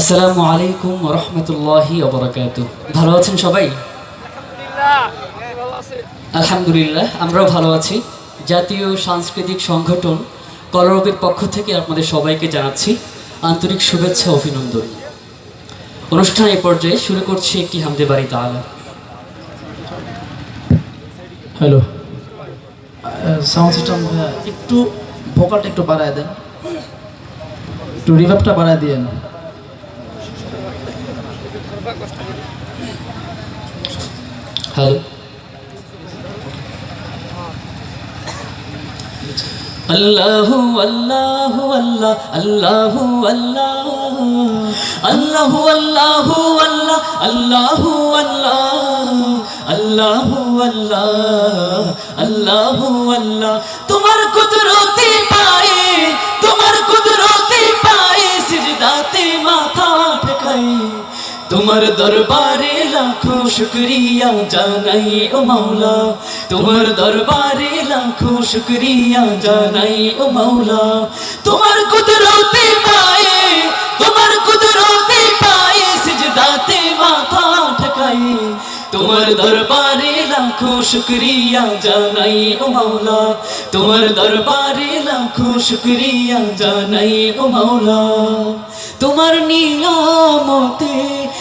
আসসালামু আলাইকুম রহমতুল্লাহি অবরাকাত ভালো আছেন সবাই? আলহামদুলিল্লাহ, আমরাও ভালো আছি। জাতীয় সাংস্কৃতিক সংগঠন কলরবের পক্ষ থেকে আপনাদের সবাইকে জানাচ্ছি আন্তরিক শুভেচ্ছা, অভিনন্দন। অনুষ্ঠান এ পর্যায়ে শুরু করছি একটি হামদে বাড়ি তাআলা। হ্যালো। একটু ভোকালটা একটু বাড়ায় দেন। একটু রিভাবটা বাড়ায় দিয়েন। হ্যালো। আল্লাহু আল্লাহু আল্লাহ আল্লাহু আল্লাহ, আল্লাহু আল্লাহু আল্লাহ আল্লাহু আল্লাহ আল্লাহু আল্লাহ আল্লাহু আল্লাহ। তোমার কুদরতে পায়ে, তোমার কুদরতে তোমার দরবারে লাখো শুক্রিয়া জানাই ও মাওলা। তোমার দরবারে লাখো শুক্রিয়া জানাই ও মাওলা। তোমার কুদরতে পায়ে, তোমার কুদরতে পায়ে সিজদাতে মাথা ঠকাই তোমার দরবারে লাখো শুক্রিয়া জানাই ও মাওলা। তোমার দরবারে লাখো শুক্রিয়া জানাই ও মাওলা। তোমার নিয়ামতে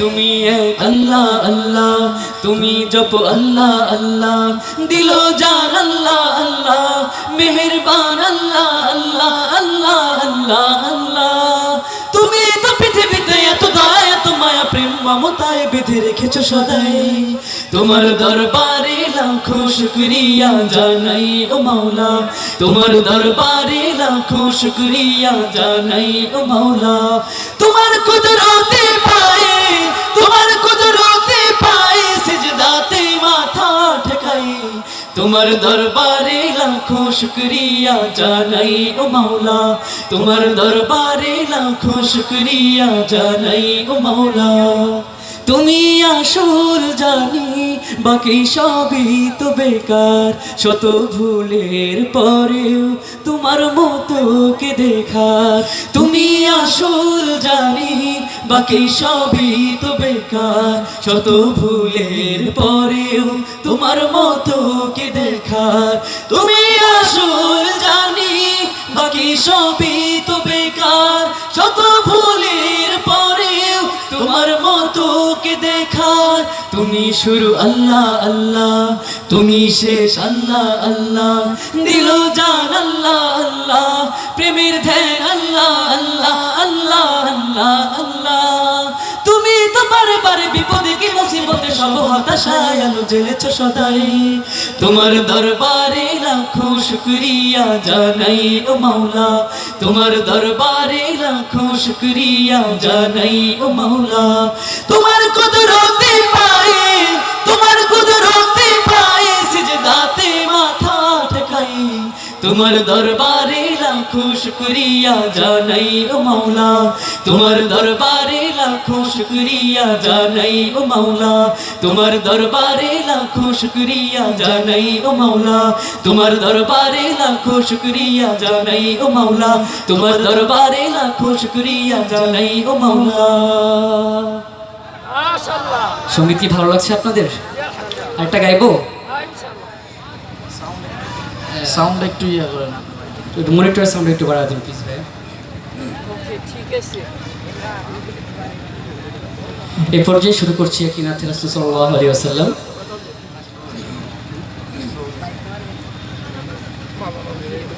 তুমি আল্লাহ আল্লাহ, তুমি জপ, আল্লাহ আল্লাহ, দিল জান আল্লাহ আল্লাহ, মেহেরবান, আল্লাহ আল্লাহ আল্লাহ আল্লাহ আল্লাহ। তুমি তো পৃথিবীতে এত দায়, এত মায়া, প্রেম, মমতায় বেঁধে রেখেছো সদাই। তোমার দরবারে লাখো শুক্রিয়া জানাই ও মাওলা। তোমার দরবারে লাখো শুক্রিয়া জানাই ও মাওলা। তোমার কুদরতে পায়ে, তোমার কুদরতে পায়ে সিজদাতে মাথা ঠকাই। তোমার দরবারে লাখো শুক্রিয়া জানাই ও মাওলা। তোমার দরবারে লাখো শুক্রিয়া জানাই ও মাওলা। তুমি আসল জানি, বাকি সবই তো বেকার। শত ভুলের পরেও তোমার মতো কে দেখার তুমি আসল জানি, বাকি সবই তো বেকার। শত ভুলের পরেও তোমার মতো কে দেখার তুমি আসল জানি, বাকি সবই তো বেকার। শত ভুলের দেখার তুমি শুরু আল্লাহ আল্লাহ, তুমি শেষ আল্লাহ আল্লাহ, দিল জান আল্লাহ আল্লাহ, প্রেমের ধ্যান আল্লাহ আল্লাহ আল্লাহ আল্লাহ আল্লাহ। তোমার দরবারে লাখো শুক্রিয়া জানাই ও মাওলা। তোমার দরবারে লাখো শুক্রিয়া জানাই ও মাওলা। তোমার কুদরতে পায়ে, তোমার কুদরতে তোমার দরবারে লাখো শুক্রিয়া জানাই ও মাওলা। তোমার দরবারে লাখো শুক্রিয়া জানাই ও মাওলা। তোমার দরবারে লাখো শুক্রিয়া জানাই ও মাওলা। তোমার দরবারে লাখো শুক্রিয়া জানাই ও মাওলা। তোমার দরবারে লাখো শুক্রিয়া জানাই ও মাওলা। সংগীত কি ভালো লাগছে আপনাদের? একটা গাইবো? সাউন্ড একটু ইয়ে না একটু মনিটর সাউন্ড একটু বাড়া দিন প্লিজ ভাই ঠিক আছে। এই পর্যায়ে শুরু করছি কিনা থেকে সুসল্লাহ আলী ওয়াসাল্লাম।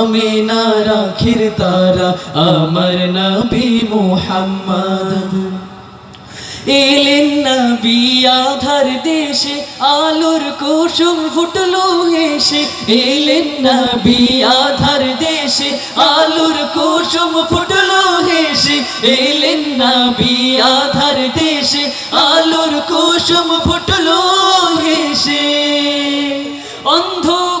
আমি না রাখির তারা আমার নবী মুহাম্মদ। এলেন নবী আধার দেশে, আলোর কুসুম ফুটলো হেসে। এলেন নবী আধার দেশে, আলোর কুসুম ফুটলো হেসে। এলেন নবী আধার দেশে, আলোর কুসুম ফুটলো হেসে। অন্ধকারে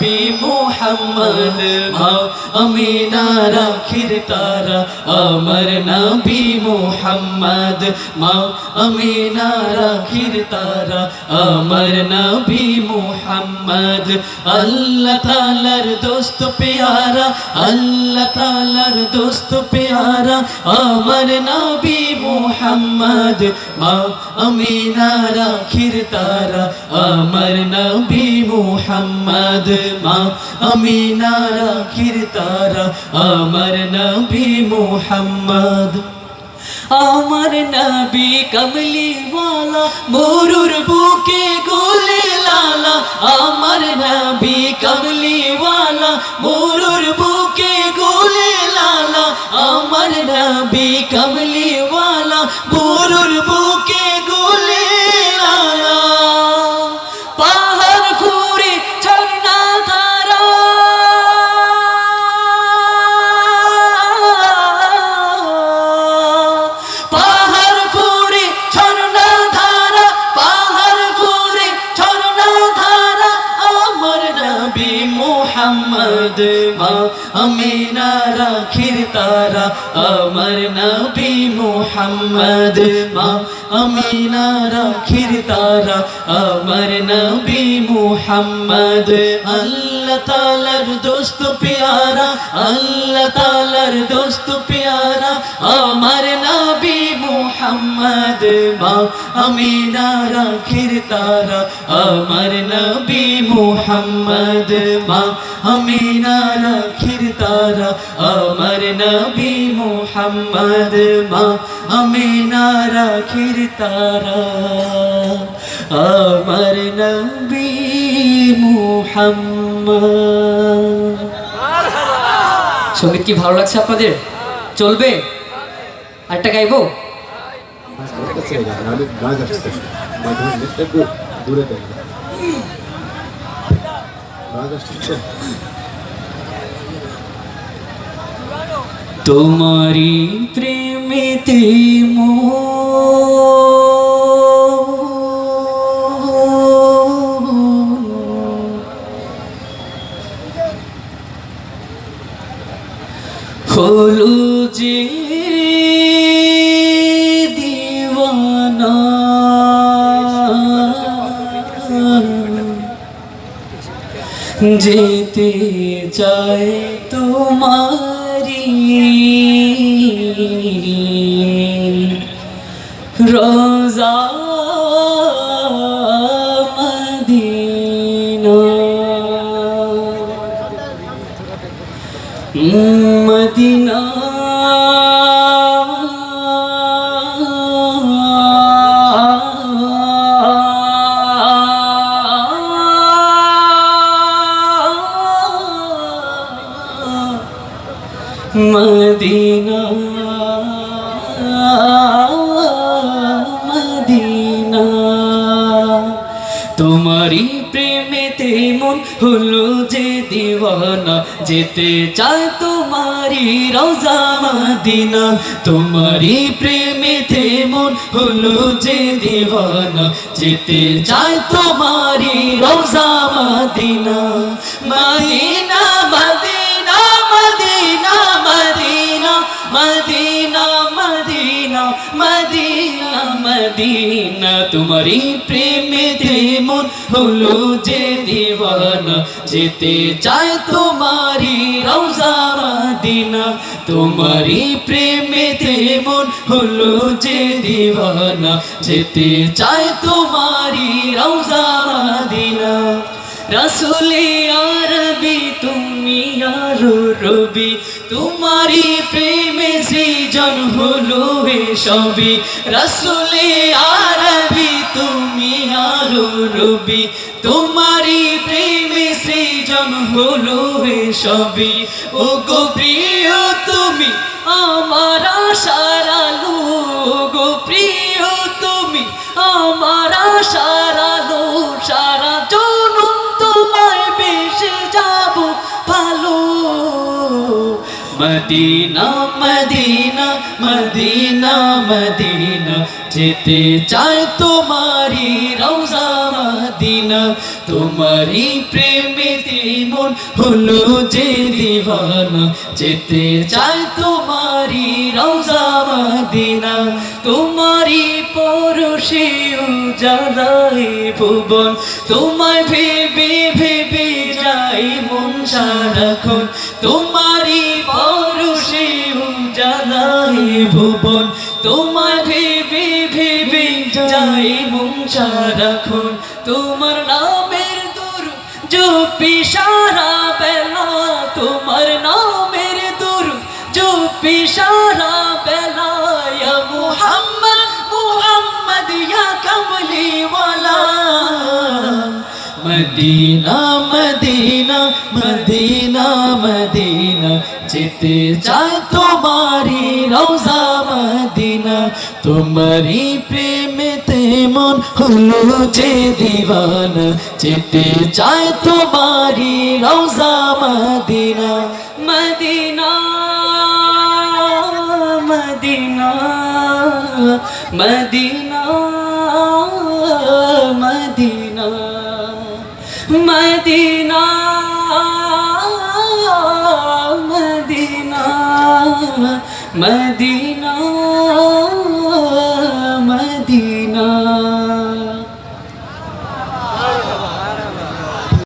নবী মুহাম্মদ মা আমি রাখির তারা, আমার নবী মুহাম্মদ। মা আমি রাখির তারা, আমার নবী মুহাম্মদ। আল্লাহ তালার দোস্ত পেয়ারা, আল্লাহ তালার দোস্ত পেয়ারা, আমার নবী মুহাম্মদ। মা আমি রাখির তারা, আমার নবী মুহাম্মদ। মা আমি রাখির তারা আমার নবী মোহাম্মদ। আমার নবী কমলিওয়ালা মরুর বুকে গোলে মুহাম্মদ মা আমি না রাখির তারা, আমার নবী মোহাম্মদ। মা আমি না রাখির তারা, আমার নবী মোহাম্মদ। আল্লাহ তালার দোস্ত পেয়ারা, আল্লাহ তালার দোস্ত পেয়ারা, আমার নবী মুহাম্মদ মা আমি রাখির তারা, আমার নবী মুহাম্মদ মা আমি রাখির তারা, আমার নবী মুহাম্মদ মা আমি রাখির তারা। আমার নবী মুহাম্মদ। সংগীত কি ভালো লাগছে আপনাদের? চলবে? আরেকটা গাইবো? কাছে যান আমি যেতে চাই তোমারি। রোজা মদিনা। মদিনা তোমারই প্রেমেতে মন হলো যে দিওয়ানা। যেতে চায় তোমারই রোজা মাদিনা। তোমারই প্রেমেতে মন হলো যে দিওয়ানা। যেতে চায় তোমারই রোজা মাদিনা। মাদিনা মাদিনা মাদিনা মাদিনা মাদিনা মাদিনা মাদিনা মাদিনা। তোমারই হলো যে দিওয়ানা যেতে চায় তোমারি রওজা মদিনা। তোমারই প্রেমেতে মন হলো যে দিওয়ানা যেতে চায় তোমারি রওজা মদিনা। রসুলে আরবি তুমি আরও রবি তোমারি প্রেমে সৃজন হলো সবই। রসুলে আরবি, তুমি আরও রবি। তোমারি প্রেমে সৃজন হলো সবই। ও গো প্রিয়, তুমি আমার সারালো গো প্রিয়, তুমি আমার মদিনা মদিনা মদিনা মদিনা যেতে চায় তোমারি রওজা মদিনা তোমারি প্রেমেতে মন হলো যে দিওয়ানা যেতে চায় তোমারি রওজা মদিনা তোমারি পরশে উজালাই ভুবন তোমায় ভেবে ভেবে যাই মন সারাক্ষণ তোমারি পরশে উজালাই ভুবন। তোমায় ভেবে ভেবে যাই মন সারাক্ষণ তোমার নামের দূর জপি সারা বেলা। তোমার নামের দূর জপি সারা বেলা। মুহাম্মদ মুহাম্মদ ইয়া কামলি ওয়ালা মদিনা মদিনা মদিনা মদিনা যেতে চায় তোমারি রওজা মদিনা তোমারি প্রেমেতে মন হলো যে দিওয়ানা যেতে চায় তোমারি রওজা Medina Medina Medina Medina Medina Medina Medina Medina